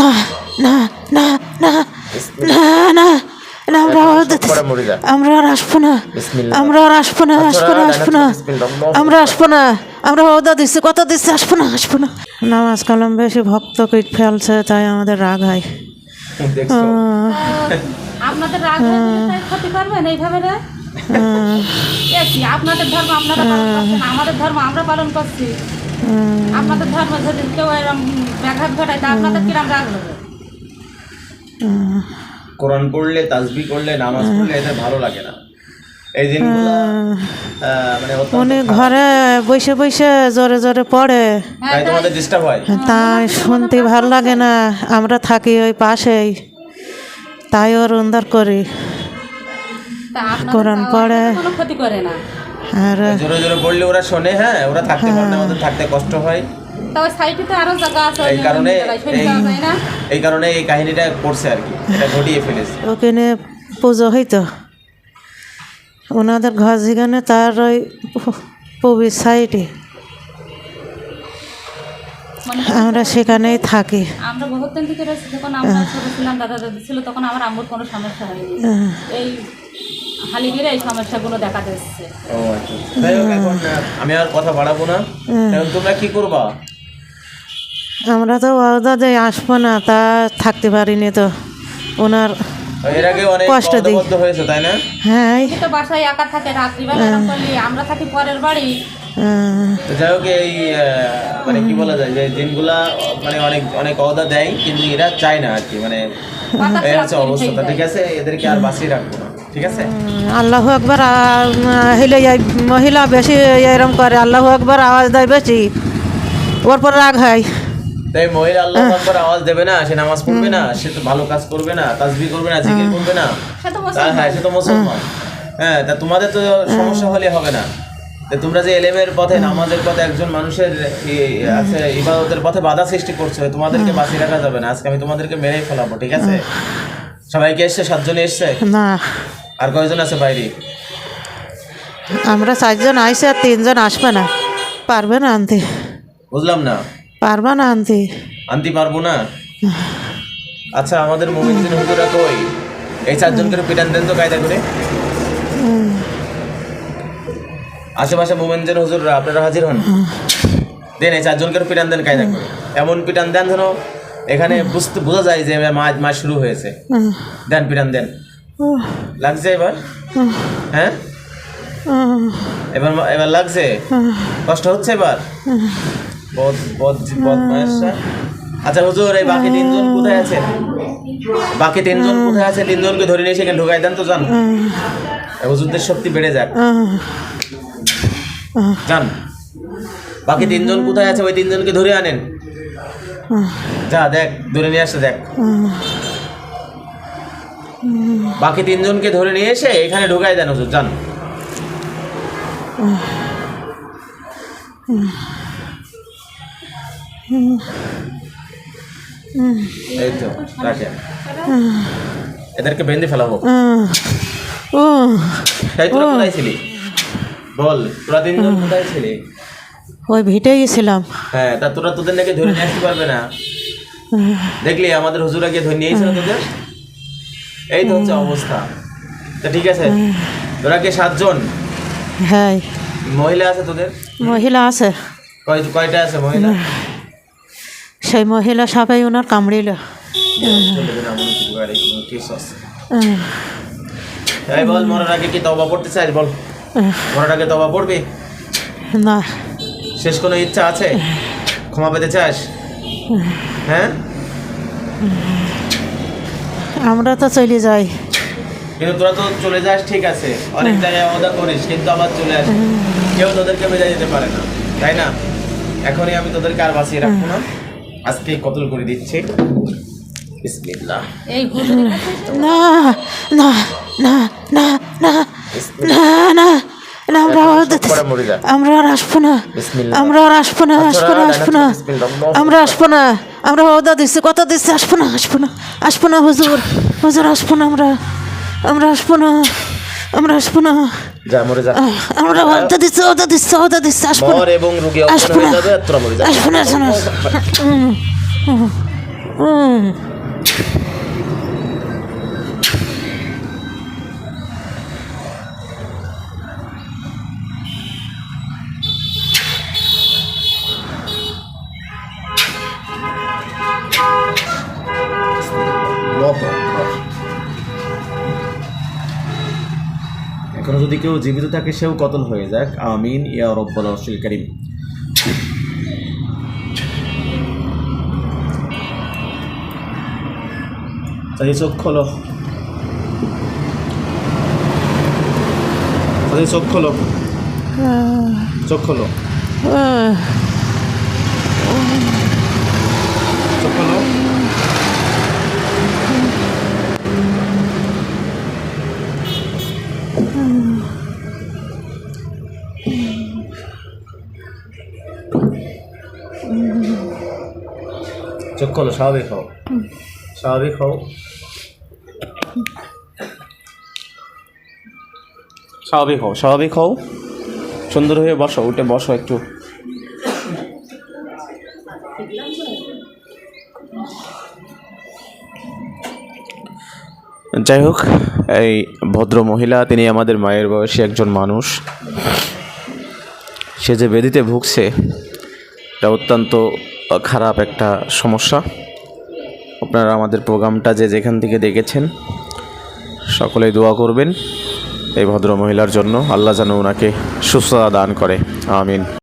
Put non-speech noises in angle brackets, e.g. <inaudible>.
না না না না না না না আমরা আমরা আর আসব না। বিসমিল্লাহ। আমরা আর আসব না আসব না আসব না। আমরা আসব না আমরা ওদা দিচ্ছি কত দিচ্ছি আসব না আসব না। নামাজ কালাম বেশি ভক্ত কীট ফেলছে তাই আমাদের রাগ হয়। দেখছ? আপনাদের রাগ গেলে তাই ক্ষতি করবেন এইভাবে রে আপনাদের ধর্ম আপনারা আমাদের ধর্ম আমরা পালন করছি। আপনাদের ধর্ম যদি কেউ এরকম ব্যাঘাত ঘটায় তা আপনাদের কিরম রাগ হবে কোরআন পড়লে তাসবি করলে নামাজ পড়লে এদের ভালো লাগে না। এই দিনগুলো মানে উনি ঘরে বসে বসে জোরে জোরে পড়ে। তাই তোমাদের ডিস্টার্ব হয়? তাই শুনতে ভালো লাগে না। আমরা থাকি ওই পাশেই। তাই ওর উন্দার করি। তা কোরআন পড়ে। ক্ষতি করে না। আর জোরে জোরে পড়লে ওরা শোনে হ্যাঁ ওরা থাকতে পারে না ওদের থাকতে কষ্ট হয়। তা ওই সাইডে তো আরও জায়গা আছে এই কারণে এই কারণে এই কাহিনীটা করছে আর কি এটা ঘটিয়ে ফেলেছে। ওখানে পুজো হইতো। ওনাদের ঘর যেখানে তার ওই পবির সাইডে। মানে আমরা সেখানেই থাকি। আমরা বহুত দিন থেকে যখন আমরা ছোট ছিলাম দাদা দাদি ছিল তখন আমার আম্মুর কোনো সমস্যা হয়নি। এই হালিগিরে এই সমস্যাগুলো দেখা দিচ্ছে ও আচ্ছা আচ্ছা। যাই হোক এখন আমি আর কথা বাড়াবো না। এখন তোমরা কি করবা? আমরা তো যে আসব না তা থাকতে পারিনি তো। ওনার এর আগে অনেক কষ্ট। হয়েছে তাই না? হ্যাঁ। তো বাসায় একা থাকে রাত্রিবেলা এরকম আমরা থাকি পরের বাড়ি। যাই হোক এই মানে কি বলা যায় যে দিনগুলা মানে অনেক অনেক অদা দেয় কিন্তু এরা চায় না আর কি মানে হচ্ছে অবস্থা। ঠিক ঠিক আছে এদেরকে আর বাঁচিয়ে রাখব না। ঠিক আছে? আল্লাহ একবার হইলে মহিলা বেশি এরম করে আল্লাহ একবার আওয়াজ দেয় বেশি। ওর পর রাগ হয়। তাই মহিলা আল্লাহ আকবার আওয়াজ দেবে না সে নামাজ পড়বে না সে তো ভালো কাজ করবে না তাসবিহ করবে না জিকির করবে না। হ্যাঁ সে তো মুসলমান। হ্যাঁ তা তোমাদের তো সমস্যা হলে হবে না। তোমরা যে এলেমের পথে নামাজের পথে একজন মানুষের আছে ইবাদতের পথে বাধা সৃষ্টি করছ তোমাদেরকে বাঁচিয়ে রাখা যাবে না। আজকে আমি তোমাদেরকে মেরেই ফেলাবো ঠিক আছে? সবাইকে এসছে সাতজনে এসছে? না। আর কয়জন আছে বাইরে? আমরা চারজন আইসে আর তিনজন আসবে না। পারবে না আনতে বুঝলাম না। পারবে না আনতে আনতে পারব না? আচ্ছা আমাদের মোমিনদিন হুজুরা কই? এই চারজনকে পিটান দেন তো কায়দা করে। আশেপাশে মোমেনদিন হুজুররা আপনারা হাজির হন? দেন এই চারজনকে পিটান দেন কায়দা করে। এমন পিটান দেন যেন এখানে বুঝতে বোঝা যায় যে মাছ মাছ শুরু হয়েছে। দেন পিটান দেন। লাগছে এবার? হ্যাঁ? এবার এবার লাগছে? কষ্ট হচ্ছে এবার? বদ বদ বদমাইশরা। আচ্ছা হুজুর, এই বাকি তিনজন কোথায় আছে? বাকি তিনজন কোথায় আছে? তিনজনকে ধরে নিয়ে সেখানে ঢুকাই দেন তো, যান। হুজুরদের শক্তি বেড়ে যাক। যান। বাকি তিনজন কোথায় আছে? ওই তিনজনকে ধরে আনেন। যা, দেখ, ধরে নিয়ে আসে, দেখ। বাকি তিনজনকে ধরে নিয়ে এসে এখানে ঢুকাই দেন হুজুর যান। এই তো রাখেন। এদেরকে বেঁধে ফেলাবো ও তাই তোরা কোথায় ছিলি? বল তোরা তিনজন কোথায় ছিলি? ওই ভিটে গেছিলাম। হ্যাঁ তা তোরা তোদের নাকি ধরে নিয়ে আসতে পারবে না? দেখলি আমাদের হুজুরা গিয়ে ধরে নিয়েছিল তোদের? এই তো হচ্ছে অবস্থা। তা ঠিক আছে তোরা কে সাতজন? হ্যাঁ। মহিলা আছে তোদের? মহিলা আছে। কয় কয়টা আছে মহিলা? সেই মহিলা সবাই ওনার কামড়িল। এই বল মরার আগে কি তবা পড়তে চাস? বল। মরার আগে তবা পড়বি? না। শেষ কোনো ইচ্ছা আছে? ক্ষমা পেতে চাস? হ্যাঁ? আমরা তো চলে যাই। কিন্তু তোরা তো চলে যাস ঠিক আছে। অনেক জায়গায় ওদা করিস কিন্তু আবার চলে আসিস কেউ তোদেরকে বেজা দিতে পারে না তাই না? এখনই আমি তোদেরকে আর বাঁচিয়ে রাখব না। আজকে কতল করে দিচ্ছি? বিসমিল্লাহ। না না না না না না না না আমরা আমরা আর আসব না। আমরা আর আসব না আসব না আসব না। আমরা আসব না। আমরা অদা দিচ্ছি কথা দিচ্ছি আসব না আসব না আসব না হুজুর হুজুর আসব না আমরা আমরা আসব না আমরা আসব না। আমরা দিচ্ছি দিচ্ছি অদা দিচ্ছি আসব না। আসব না। <laughs> আসব না এখনও যদি কেউ জীবিত থাকে সেও কতল হয়ে যাক। আমিন ইয়া রব্বাল আরশিল করিম। তাই চোখ খোলো। তাই চোখ খোলো। চোখ খোলো। চোখ খোলো। চোখ খোলো স্বাভাবিক হও। স্বাভাবিক হও। স্বাভাবিক হও স্বাভাবিক হও। সুন্দর হয়ে বসো উঠে বসো একটু। যাই হোক, এই ভদ্র মহিলা, তিনি আমাদের মায়ের বয়সী একজন মানুষ। সে যে বেদিতে ভুগছে, এটা অত্যন্ত খারাপ একটা সমস্যা। আপনারা আমাদের প্রোগ্রামটা যে যেখান থেকে দেখেছেন, সকলেই দোয়া করবেন এই ভদ্র মহিলার জন্য। আল্লাহ যেন ওনাকে সুস্থতা দান করে। আমিন।